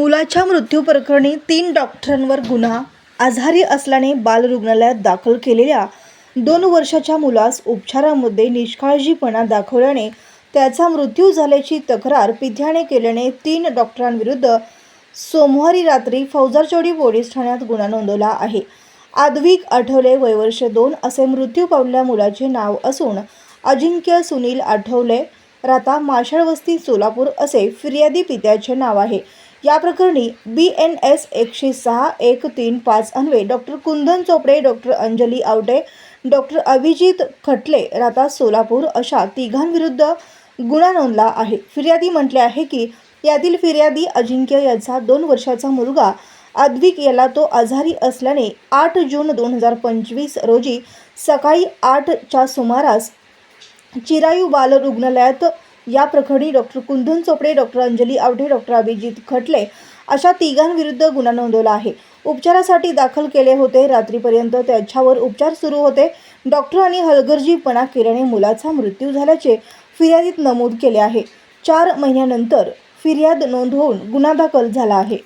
मुलाच्या मृत्यूप्रकरणी तीन डॉक्टरांवर गुन्हा आजारी असल्याने बालरुग्णालयात दाखल केलेल्या दोन वर्षाच्या मुलास उपचारामध्ये निष्काळजीपणा दाखवल्याने त्याचा मृत्यू झाल्याची तक्रार पित्याने केल्याने तीन डॉक्टरांविरुद्ध सोमवारी रात्री फौजदारचौडी पोलीस ठाण्यात गुन्हा नोंदवला आहे. आद्विक आठवले वयवर्ष दोन असे मृत्यू पावलेल्या मुलाचे नाव असून अजिंक्य सुनील आठवले राता माशाळवस्ती सोलापूर असे फिर्यादी पित्याचे नाव आहे. या प्रकरणी बी एन एस एकशे सहा एक तीन पाच अन्वे doctor Kundan Chopde doctor Anjali Awate doctor Abhijit Khatle राता सोलापूर अशा तिघांविरुद्ध गुन्हा नोंदला आहे. फिर्यादी म्हटले आहे की यातील फिर्यादी अजिंक्य याचा दोन वर्षाचा मुलगा अद्विक याला तो आजारी असल्याने आठ जून दोन हजार पंचवीस रोजी सकाळी आठच्या सुमारास चिरायू बाल रुग्णालयात या प्रकरणी doctor Kundan Chopde doctor Anjali Awate doctor Abhijit Khatle अशा तिघांविरुद्ध गुन्हा नोंदवला आहे. उपचारासाठी दाखल केले होते. रात्रीपर्यंत त्याच्यावर उपचार सुरू होते. डॉक्टरांनी हलगर्जीपणा केल्याने मुलाचा मृत्यू झाल्याचे फिर्यादीत नमूद केले आहे. चार महिन्यानंतर फिर्याद नोंदवून गुन्हा दाखल झाला आहे.